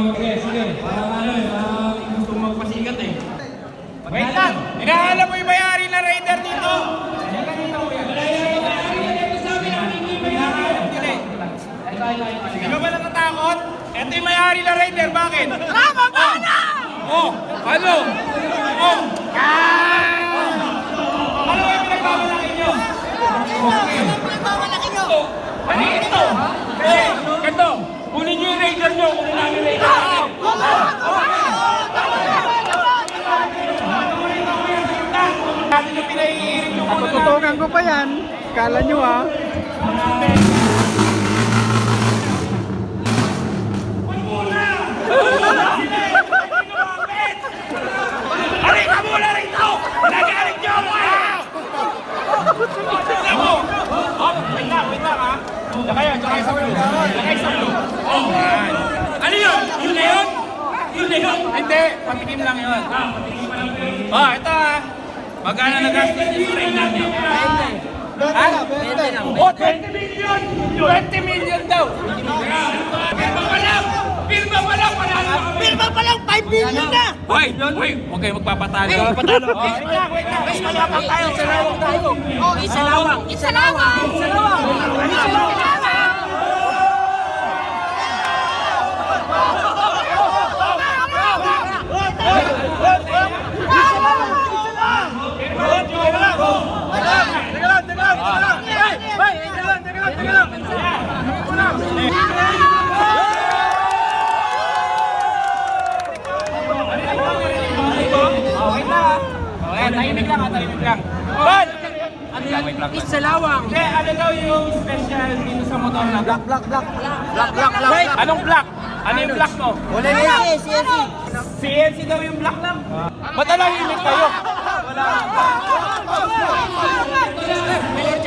race hour. Sige, sige. Parang ano eh, parang gusto magpasikat eh. Wait lang! Inaalam mo yung may-ari na rider dito? Hindi ka ba natatakot? Ito yung may-ari na rider, bakit? Tama ba na? Oh, ano? Oh, ano yung pinagbabalaki nyo? Ano ito? Eh, ito. Kunin nyo yung rider nyo, kunin namin yung rider namin. Natin yung pinaiirin yung kunin namin. Tututungan ko pa yan. Kala nyo ah. Muna wait lang, wait lang ha. Tsaka yan, tsaka isang blue. Tsaka isang blue. Oh, yan. Ano yun? Yun na yun? Yun na yun? Hindi, patikim lang yun. Ah, patikim pa lang yun. Oh, ito ha. Magkano nagastos niyo sa rin natin? Ha? 20 lang. Oh, 20 million! 20 million daw! Pirma pa lang! Pirma pa lang! Panalo na kami! Pirma pa lang, 5 billion na! Hoy, hoy, huwag kayo magpapatalo. Magpapatalo. Wait lang, wait lang. Malapang tayo. Sa lawang tayo. Oh, isa lawang, isa lawang, isa lawang, isa lawang. Okay na. Okay, tahimik lang, ah, tahimik lang. Bal! Ano yan? Isa lawang. Hindi, ano daw yung special dito sa motor na black? Black, black, black, black, Wait, anong black? Ano yung black mo? Wala na yan. CNC. CNC daw yung black lang. Ba't nalahimik kayo? Wala. Minor.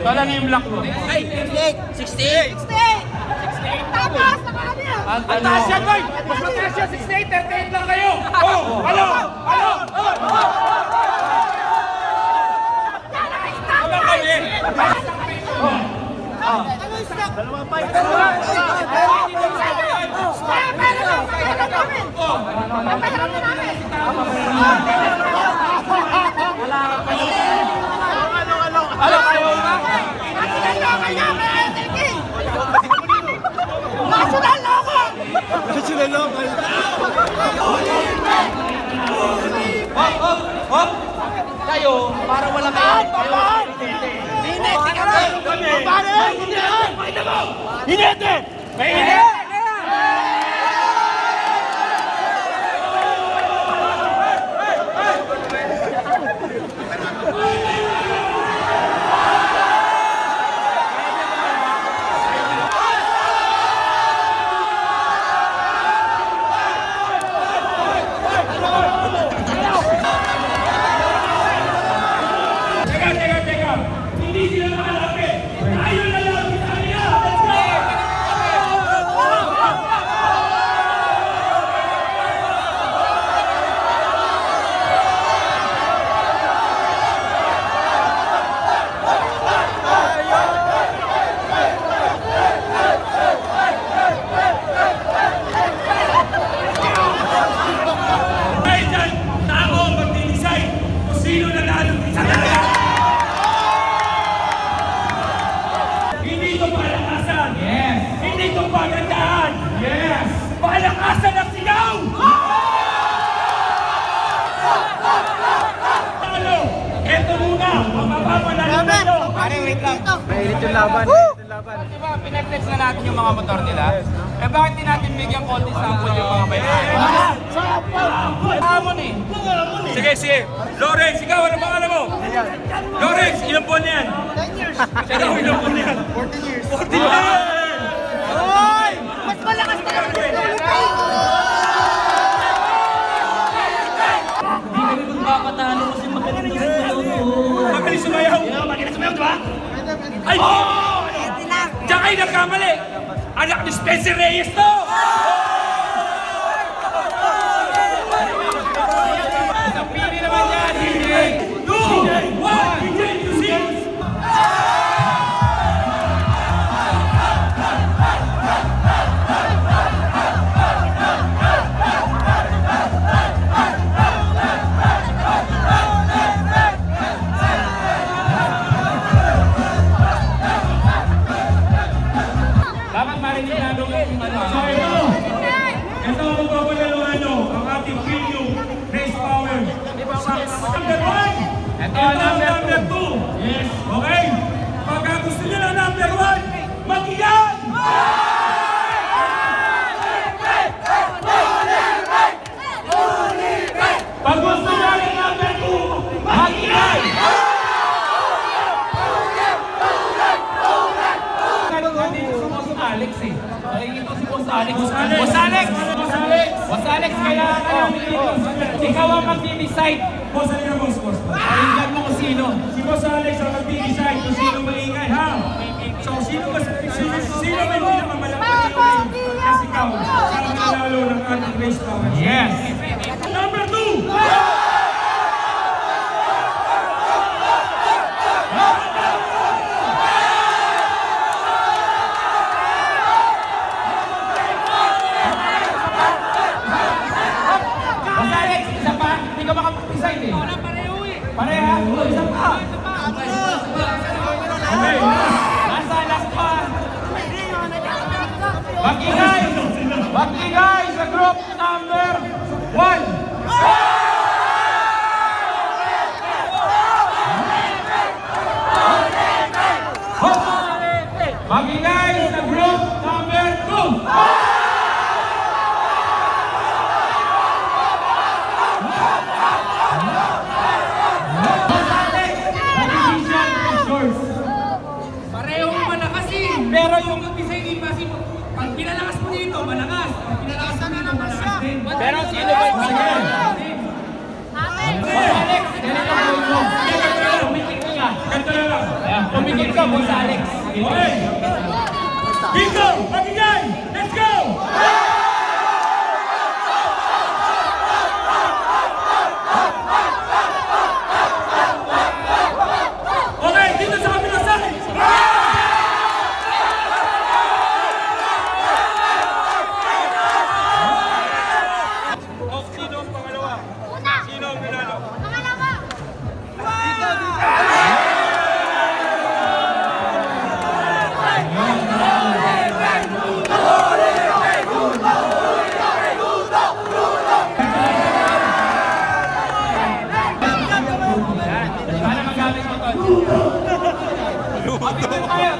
Ito lang yung black mo. Ay, 68. 68. Tapos, nakakano yan? Ang taas yan, boy! Mas mataas yan, 68, 38 lang kayo! Oh! Ano? Ano? Ano kami? Ano yung stock? Dalawa pa. Dalawa. Papahiram na namin. Papahiram na namin. Ano kayo na? National local na, kaya thinking. National local. Kayo, para wala kayo. Papahan! Hindi, tingnan mo. Paano yan? Hindi yan. Hinete! May hinete! Wait lang. Mainit yung laban. Mainit yung laban. Di ba, pinag-flex na natin yung mga motor nila? Eh bakit di natin bigyan konti sample yung mga bayan? Hamon eh. Sige, sige. Lawrence, ikaw, ano pangalan mo? Lawrence, ilang buwan na yan? 10 years. Ilang buwan na yan? 14 years. 14 years! Jangan ada balik. Anak dispenser Reyes tu. PU Race Power. Sa number one, ito ang number two. Yes. Okay? Pagka gusto nyo ng number one, mag-iyan! Pag gusto nyo ng number two, mag-iyan! Nandito si Boss Alex eh. Nakikita si Boss Alex. Boss Alex! Boss Alex! Alex, kaya ano, ikaw ang mag-decide. Boss, halika boss, boss. Pakinggan mo kung sino. Si Boss Alex ang mag-decide kung sino maingay, ha? So, sino mas, sino, sino may pinakamalapit yung Kasi ikaw, para manalo ng ating race power. Yes! Mag-ingay! Mag-ingay sa group number one. Mag-ingay sa group number two. Boss Alex, the decision is yours. Parehong malakas eh. Pero yung mag-design din kasi pag pinalakas mo dito, malakas. Pag pinalakas mo dito, malakas din. Pero sino ba yung sige? Boss Alex, ganito ang gawin mo. Pumikit ka. ganito na lang. Ayan, Ka, Boss Alex. Okay. Bingo!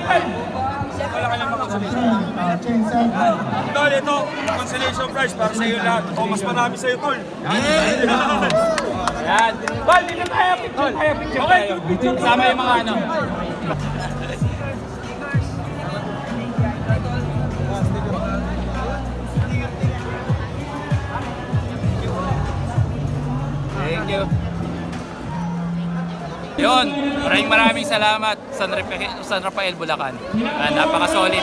Luto. Tayo, tayo. Tol, ito, consolation prize para sa iyo lahat. O, mas marami sa iyo, Tol. Yan. Tol, dito tayo. Picture tayo. Picture tayo. Kasama yung mga ano. Maraming maraming salamat San Rafael, San Rafael Bulacan. Ah, napaka-solid.